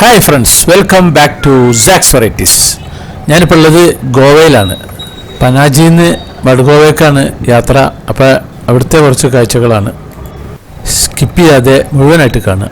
Hi friends welcome back to sax varieties ഞാനിപ്പോൾ ഉള്ളത് ഗോവയിലാണ്. പനാജിയിൽ നിന്ന് വടുഗോവയ്ക്കാണ് യാത്ര. അപ്പോൾ അവിടുത്തെ കുറച്ച് കാഴ്ചകളാണ്. സ്കിപ്പ് ചെയ്യാതെ മുഴുവനായിട്ട് കാണുക.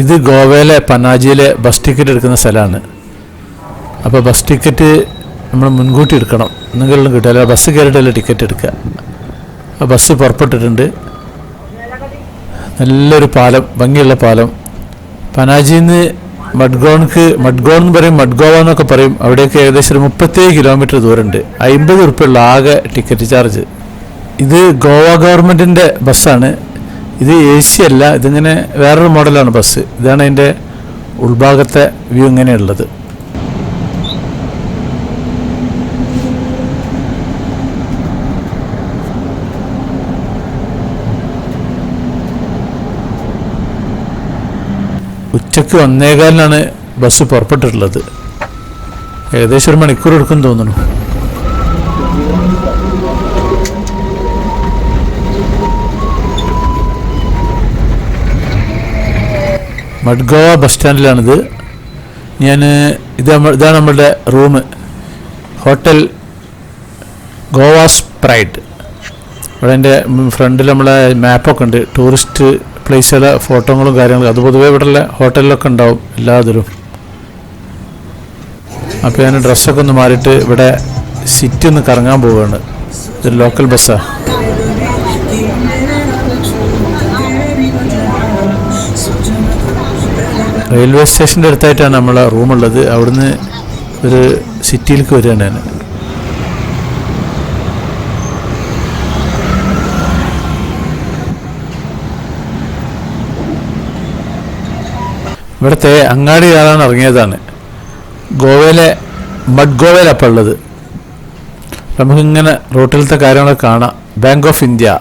ഇത് ഗോവയിലെ പനാജിയിലെ ബസ് ടിക്കറ്റ് എടുക്കുന്ന സ്ഥലമാണ്. അപ്പോൾ ബസ് ടിക്കറ്റ് നമ്മൾ മുൻകൂട്ടി എടുക്കണം. എന്നെങ്കിലും കിട്ടില്ല ബസ് കയറിയിട്ടല്ല ടിക്കറ്റ് എടുക്കുക. ആ ബസ് പുറപ്പെട്ടിട്ടുണ്ട്. നല്ലൊരു പാലം ഭംഗിയുള്ള പാലം. പനാജിയിൽ നിന്ന് മഡ്ഗോൺക്ക് മഡ്ഗോൺ എന്ന് പറയും മഡ്ഗോവ എന്നൊക്കെ പറയും. അവിടേക്ക് ഏകദേശം ഒരു മുപ്പത്തേഴ് കിലോമീറ്റർ ദൂരമുണ്ട്. അമ്പത് റുപ്യുള്ള ആകെ ടിക്കറ്റ് ചാർജ്. ഇത് ഗോവ ഗവൺമെന്റിന്റെ ബസ്സാണ്. ഇത് എ സി അല്ല ഇതിങ്ങനെ വേറൊരു മോഡലാണ് ബസ് ഇതാണ് അതിന്റെ ഉൾഭാഗത്തെ വ്യൂ ഇങ്ങനെയുള്ളത്. ഉച്ചയ്ക്ക് ഒന്നേകാലിനാണ് ബസ് പുറപ്പെട്ടിട്ടുള്ളത്. ഏകദേശം ഒരു മണിക്കൂർ എടുക്കും തോന്നുന്നു. മഡ്ഗോവ ബസ് സ്റ്റാൻഡിലാണിത്. ഞാൻ ഇത് ഇതാണ് നമ്മളുടെ റൂം. Hotel Goa's pride. ഇവിടെ എന്റെ ഫ്രണ്ടിൽ നമ്മളെ മാപ്പൊക്കെ ഉണ്ട്. ടൂറിസ്റ്റ് പ്ലേസുകളെ ഫോട്ടോകളും കാര്യങ്ങളും. അത് പൊതുവേ ഇവിടെയുള്ള ഹോട്ടലിലൊക്കെ ഉണ്ടാവും എല്ലാതിലും. അപ്പോൾ ഞാൻ ഡ്രസ്സൊക്കെ ഒന്ന് മാറിയിട്ട് ഇവിടെ സിറ്റി ഒന്ന് കറങ്ങാൻ പോവുകയാണ് ഇത് ലോക്കൽ ബസ്സാണ് റെയിൽവേ സ്റ്റേഷന്റെ അടുത്തായിട്ടാണ് നമ്മളെ റൂമുള്ളത്. അവിടുന്ന് ഒരു സിറ്റിയിലേക്ക് വരികയാണ് ഞാൻ. ഇവിടുത്തെ അങ്ങാടി കാണാൻ ഇറങ്ങിയതാണ്. ഗോവയിലെ മഡ്ഗോവയിലപ്പം ഉള്ളത് നമുക്കിങ്ങനെ റൂട്ടിലത്തെ കാര്യങ്ങളൊക്കെ കാണാം. Bank of India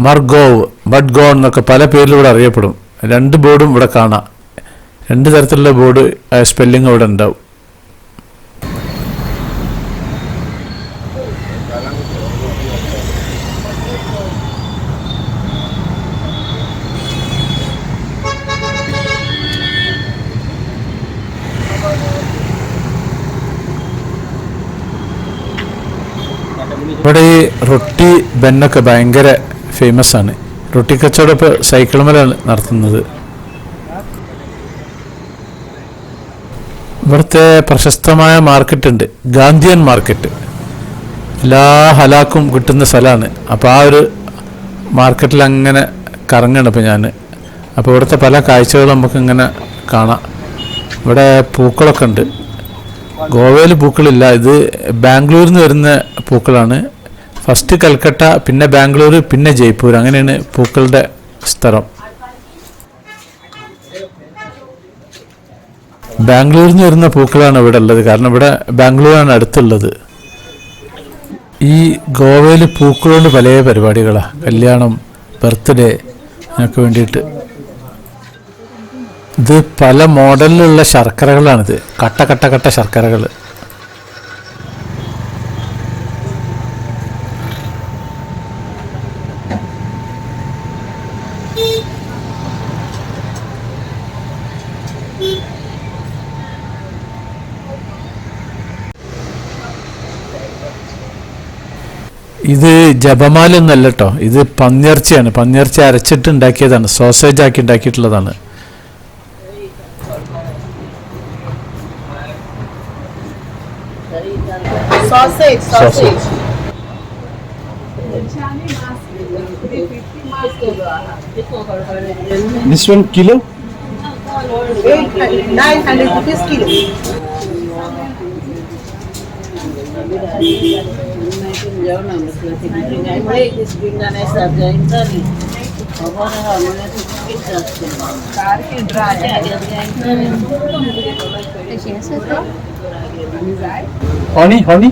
Margao Madgaon എന്നൊക്കെ പല പേരിലൂടെ അറിയപ്പെടും. രണ്ട് ബോർഡും ഇവിടെ കാണാം. രണ്ട് തരത്തിലുള്ള ബോർഡ് സ്പെല്ലിംഗ് അവിടെ ഉണ്ടാവും. ഇവിടെ ഈ റൊട്ടി ബെന്നൊക്കെ ഭയങ്കര ഫേമസ് ആണ്. റൊട്ടി കച്ചവടം ഇപ്പോൾ സൈക്കിൾ മേലാണ് നടത്തുന്നത്. ഇവിടുത്തെ പ്രശസ്തമായ മാർക്കറ്റുണ്ട് ഗാന്ധിയൻ മാർക്കറ്റ് എല്ലാ ഹലാക്കും കിട്ടുന്ന സ്ഥലമാണ്. അപ്പോൾ ആ ഒരു മാർക്കറ്റിൽ അങ്ങനെ കറങ്ങണം ഇപ്പോൾ ഞാൻ അപ്പോൾ ഇവിടുത്തെ പല കാഴ്ചകളും നമുക്കിങ്ങനെ കാണാം. ഇവിടെ പൂക്കളൊക്കെ ഉണ്ട്. ഗോവയിൽ പൂക്കളില്ല. ഇത് ബാംഗ്ലൂരിൽ നിന്ന് വരുന്ന പൂക്കളാണ്. ഫസ്റ്റ് കൽക്കട്ട പിന്നെ ബാംഗ്ലൂർ പിന്നെ ജയ്പൂർ. അങ്ങനെയാണ് പൂക്കളുടെ സ്ഥലം. ബാംഗ്ലൂരിൽ നിന്ന് വരുന്ന പൂക്കളാണ് ഇവിടെ ഉള്ളത്. കാരണം ഇവിടെ ബാംഗ്ലൂരാണ് അടുത്തുള്ളത്. ഈ ഗോവയിൽ പൂക്കളുണ്ട് പല പരിപാടികളാണ് കല്യാണം ബർത്ത്ഡേ അതിനൊക്കെ വേണ്ടിയിട്ട്. ഇത് പല മോഡലിലുള്ള ശർക്കരകളാണിത്. കട്ട കട്ട കട്ട ശർക്കരകൾ ഇത് ജപമാലൊന്നല്ല കേട്ടോ ഇത് പന്നിയിറച്ചിയാണ്. പന്നിയിറച്ചി അരച്ചിട്ട് ഉണ്ടാക്കിയതാണ് സോസേജ് ആക്കി ഉണ്ടാക്കിയിട്ടുള്ളതാണ്. This one kilo? honey honey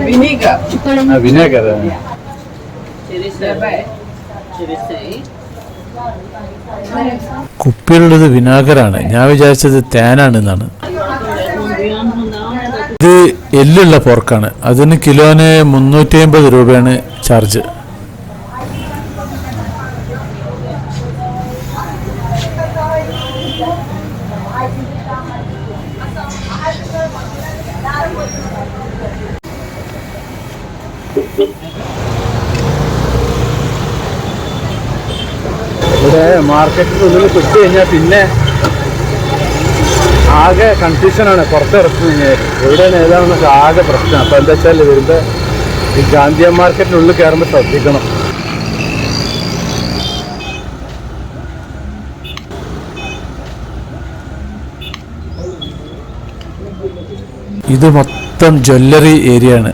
vinegar uh, vinegar uh. കുപ്പിയിലുള്ളത് വിനാഗരാണ് ഞാൻ വിചാരിച്ചത് തേനാണ് ഇത് എല്ലുള്ള പോർക്കാണ്. അതിന് കിലോന് മുന്നൂറ്റി അമ്പത് രൂപയാണ് ചാർജ്. ഇവിടെ ഒന്നും കിട്ടി കഴിഞ്ഞാൽ പിന്നെ ആകെ കൺഫ്യൂഷനാണ് പുറത്തിറക്കി എവിടെയാണ് ഏതാണെന്നൊക്കെ ആകെ പ്രശ്നം. അപ്പോൾ എന്താ വെച്ചാൽ വരുമ്പോൾ ഈ ഗാന്ധിയ മാർക്കറ്റിനുള്ളിൽ കയറുമ്പോൾ ശ്രദ്ധിക്കണം. ഇത് മൊത്തം ജ്വല്ലറി ഏരിയ ആണ്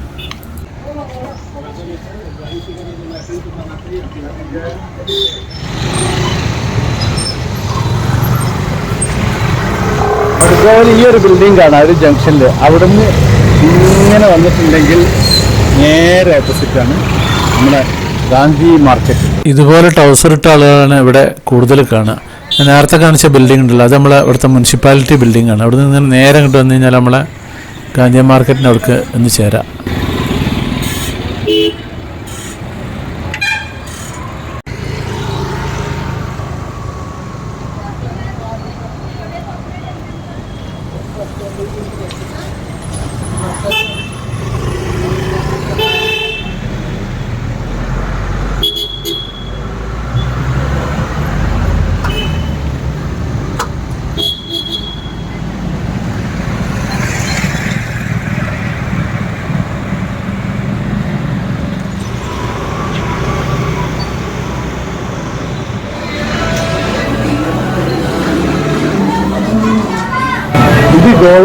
ഒരു ബിൽഡിംഗ് കാണാം ഒരു ജംഗ്ഷനിൽ അവിടുന്ന് ഇങ്ങനെ വന്നിട്ടുണ്ടെങ്കിൽ നേരെ ഓപ്പോസിറ്റാണ് നമ്മുടെ ഗാന്ധി മാർക്കറ്റ് ഇതുപോലെ ടൗസർ ഇട്ട ആളുകളാണ് ഇവിടെ കൂടുതൽ കാണുക. ഞാൻ നേരത്തെ കാണിച്ച ബിൽഡിംഗ് ഉണ്ടല്ലോ. അത് നമ്മളെ ഇവിടുത്തെ മുനിസിപ്പാലിറ്റി ബിൽഡിംഗ് ആണ്. അവിടെ നിന്ന് നേരെ ഇങ്ങോട്ട് വന്നു കഴിഞ്ഞാൽ നമ്മളെ ഗാന്ധി മാർക്കറ്റിന്റെ അവിടേക്ക് ഒന്ന് ചേരാം.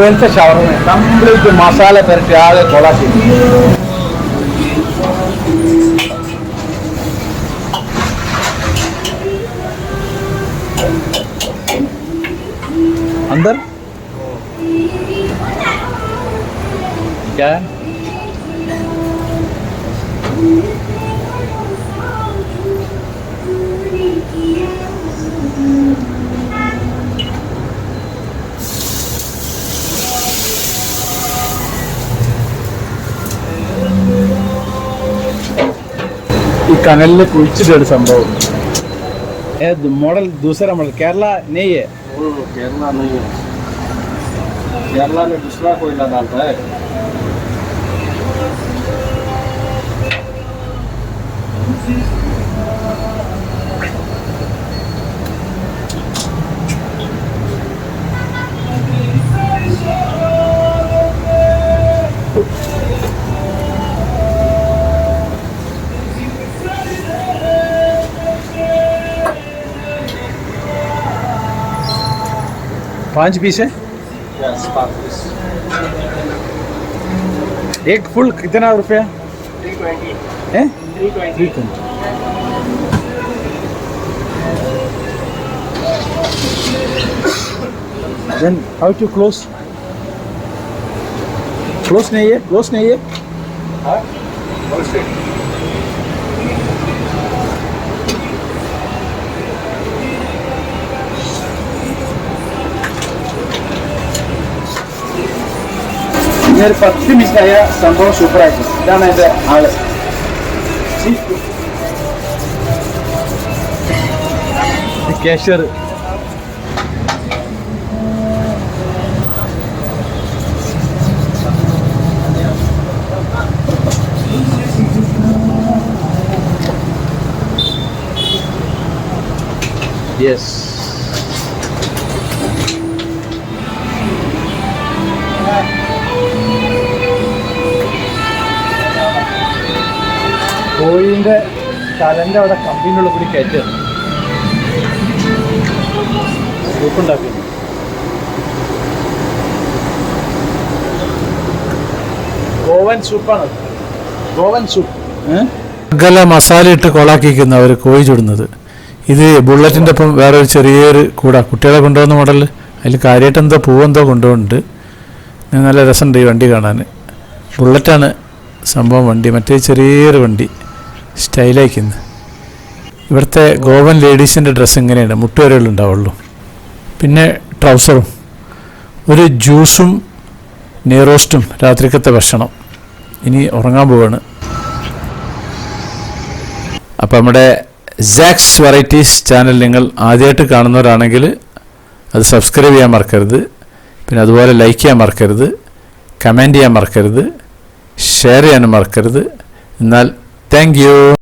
ಎಂತ ಶವರ್ಮೆ ಕಂಪ್ಲೀಟ್ ಮಸಾಲೆ ಪೆರಟಿ ಆಳೆ ಕೊಳಸಿ अंदर क्या है കനലിൽ കുഴിച്ചിട്ടൊരു സംഭവം ഏത് മോഡൽ दूसरा मॉडल केरला नहीं है केरला नहीं है केरला में दूसरा कोयला डालता है પાંચ पीस है yes, पाँच पीस एक फुल कितना रुपया है three twenty then how to close close nahi hai close nahi hai ha close nahi ഒരു പത്ത് മിനിറ്റ് ആയ സംഭവം സൂപ്പറായിട്ട് ഇതാണ് എൻ്റെ ആള് കാഷ്യർ യെസ് കോഴിന്റെ ചലഞ്ച് അവിടെ കമ്പിനുള്ള കൂടി കയറ്റി. സൂപ്പുണ്ടാക്കുന്നു ഗോവൻ സൂപ്പാണ്. ഗോവൻ സൂപ്പ്. അകല മസാല ഇട്ട് കൊളാക്കിക്കുന്ന അവർ കോഴി ചുടുന്നത്. ഇത് ബുള്ളറ്റിന്റെ ഒപ്പം വേറെ ഒരു ചെറിയൊരു കൂടാ. കുട്ടികളെ കൊണ്ടുവന്ന മോഡൽ അതിൽ കാര്യമായിട്ട് എന്തോ പൂവെന്തോ കൊണ്ടുപോകുന്നുണ്ട് നല്ല രസമുണ്ട് ഈ വണ്ടി കാണാൻ. ബുള്ളറ്റാണ് സംഭവം വണ്ടി. മറ്റേ ചെറിയൊരു വണ്ടി. സ്റ്റൈലായിക്കുന്നു ഇവിടുത്തെ ഗോവൻ ലേഡീസിന്റെ ഡ്രസ്സ് ഇങ്ങനെയാണ് മുട്ടുവരകളുണ്ടാവുള്ളൂ പിന്നെ ട്രൗസറും. ഒരു ജ്യൂസും നെയ്റോസ്റ്റും രാത്രിക്കത്തെ ഭക്ഷണം. ഇനി ഉറങ്ങാൻ പോവാണ്. അപ്പോൾ നമ്മുടെ സാക്സ് വെറൈറ്റീസ് ചാനൽ നിങ്ങൾ ആദ്യമായിട്ട് കാണുന്നവരാണെങ്കിൽ അത് സബ്സ്ക്രൈബ് ചെയ്യാൻ മറക്കരുത്. പിന്നെ അതുപോലെ ലൈക്ക് ചെയ്യാൻ മറക്കരുത്. കമന്റ് ചെയ്യാൻ മറക്കരുത്. ഷെയർ ചെയ്യാനും മറക്കരുത്. എന്നാൽ Thank you.